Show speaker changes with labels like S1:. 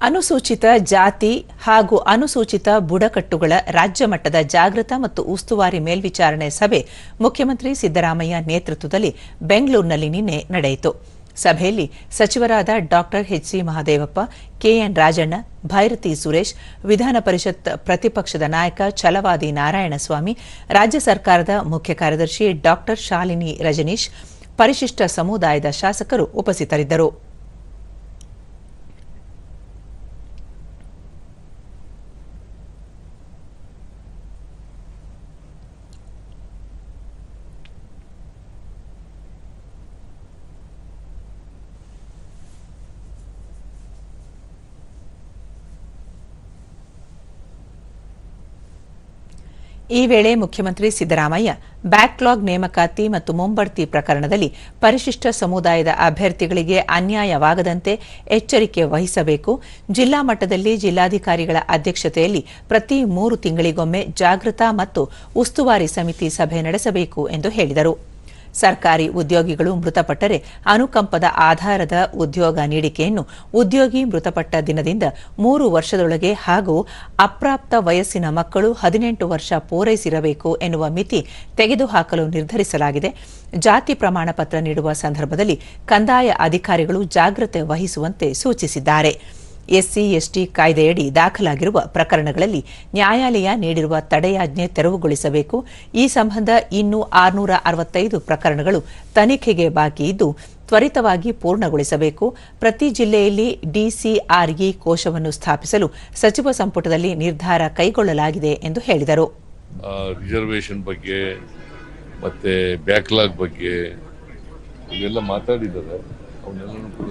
S1: ಅನುಸೂಚಿತ ಜಾತಿ ಹಾಗೂ ಅನುಸೂಚಿತ ಬುಡಕಟ್ಟುಗಳ ರಾಜ್ಯ ಮಟ್ಟದ ಜಾಗೃತ ಮತ್ತು ಉಸ್ತುವಾರಿ ಮೇಲ್ವಿಚಾರಣೆ ಸಭೆ ಮುಖ್ಯಮಂತ್ರಿ ಸಿದ್ದರಾಮಯ್ಯ ನೇತೃತ್ವದಲ್ಲಿ ಬೆಂಗಳೂರಿನಲ್ಲಿ ನಿನ್ನೆ ನಡೆಯಿತು. ಸಭೆಯಲ್ಲಿ ಸಚಿವರಾದ ಡಾ ಎಚ್ಸಿ ಮಹಾದೇವಪ್ಪ ಕೆಎನ್ ರಾಜಣ್ಣ, ಭೈರತಿ ಸುರೇಶ್, ವಿಧಾನ ಪರಿಷತ್ ಪ್ರತಿಪಕ್ಷದ ನಾಯಕ ಛಲವಾದಿ ನಾರಾಯಣಸ್ವಾಮಿ, ರಾಜ್ಯ ಸರ್ಕಾರದ ಮುಖ್ಯ ಕಾರ್ಯದರ್ಶಿ ಡಾ ಶಾಲಿನಿ ರಜನೀಶ್, ಪರಿಶಿಷ್ಟ ಸಮುದಾಯದ ಶಾಸಕರು ಉಪಸ್ಥಿತರಿದ್ದರು. ಈ ವೇಳೆ ಮುಖ್ಯಮಂತ್ರಿ ಸಿದ್ದರಾಮಯ್ಯ ಬ್ಯಾಕ್ಲಾಗ್ ನೇಮಕಾತಿ ಮತ್ತು ಮುಂಬಡ್ತಿ ಪ್ರಕರಣದಲ್ಲಿ ಪರಿಶಿಷ್ಟ ಸಮುದಾಯದ ಅಭ್ಯರ್ಥಿಗಳಿಗೆ ಅನ್ಯಾಯವಾಗದಂತೆ ಎಚ್ಚರಿಕೆ ವಹಿಸಬೇಕು. ಜಿಲ್ಲಾ ಮಟ್ಟದಲ್ಲಿ ಜಿಲ್ಲಾಧಿಕಾರಿಗಳ ಅಧ್ಯಕ್ಷತೆಯಲ್ಲಿ ಪ್ರತಿ ಮೂರು ತಿಂಗಳಿಗೊಮ್ಮೆ ಜಾಗೃತ ಮತ್ತು ಉಸ್ತುವಾರಿ ಸಮಿತಿ ಸಭೆ ನಡೆಸಬೇಕು ಎಂದು ಹೇಳಿದರು. ಸರ್ಕಾರಿ ಉದ್ಯೋಗಿಗಳು ಮೃತಪಟ್ಟರೆ ಅನುಕಂಪದ ಆಧಾರದ ಉದ್ಯೋಗ ನೀಡಿಕೆಯನ್ನು ಉದ್ಯೋಗಿ ಮೃತಪಟ್ಟ ದಿನದಿಂದ ಮೂರು ವರ್ಷದೊಳಗೆ ಹಾಗೂ ಅಪ್ರಾಪ್ತ ವಯಸ್ಸಿನ ಮಕ್ಕಳು ಹದಿನೆಂಟು ವರ್ಷ ಪೂರೈಸಿರಬೇಕು ಎನ್ನುವ ಮಿತಿ ತೆಗೆದುಹಾಕಲು ನಿರ್ಧರಿಸಲಾಗಿದೆ. ಜಾತಿ ಪ್ರಮಾಣ ಪತ್ರ ನೀಡುವ ಸಂದರ್ಭದಲ್ಲಿ ಕಂದಾಯ ಅಧಿಕಾರಿಗಳು ಜಾಗ್ರತೆ ವಹಿಸುವಂತೆ ಸೂಚಿಸಿದ್ದಾರೆ. ಎಸ್ಸಿ, ಎಸ್ಟಿ ಕಾಯ್ದೆಯಡಿ ದಾಖಲಾಗಿರುವ ಪ್ರಕರಣಗಳಲ್ಲಿ ನ್ಯಾಯಾಲಯ ನೀಡಿರುವ ತಡೆಯಾಜ್ಞೆ ತೆರವುಗೊಳಿಸಬೇಕು. ಈ ಸಂಬಂಧ ಇನ್ನೂ ಆರುನೂರ ಅರವತ್ತೈದು ಪ್ರಕರಣಗಳು ತನಿಖೆಗೆ ಬಾಕಿ ಇದ್ದು, ತ್ವರಿತವಾಗಿ ಪೂರ್ಣಗೊಳಿಸಬೇಕು. ಪ್ರತಿ ಜಿಲ್ಲೆಯಲ್ಲಿ ಡಿಸಿಆರ್ಇ ಕೋಶವನ್ನು ಸ್ಥಾಪಿಸಲು ಸಚಿವ ಸಂಪುಟದಲ್ಲಿ ನಿರ್ಧಾರ ಕೈಗೊಳ್ಳಲಾಗಿದೆ ಎಂದು ಹೇಳಿದರು.
S2: ಬಗ್ಗೆ ಮತ್ತೆ ಬ್ಯಾಕ್ಲಾಗ್ ಬಗ್ಗೆ ಇವೆಲ್ಲ ಮಾತಾಡಿದ್ದಾರೆ. ಕೂಡ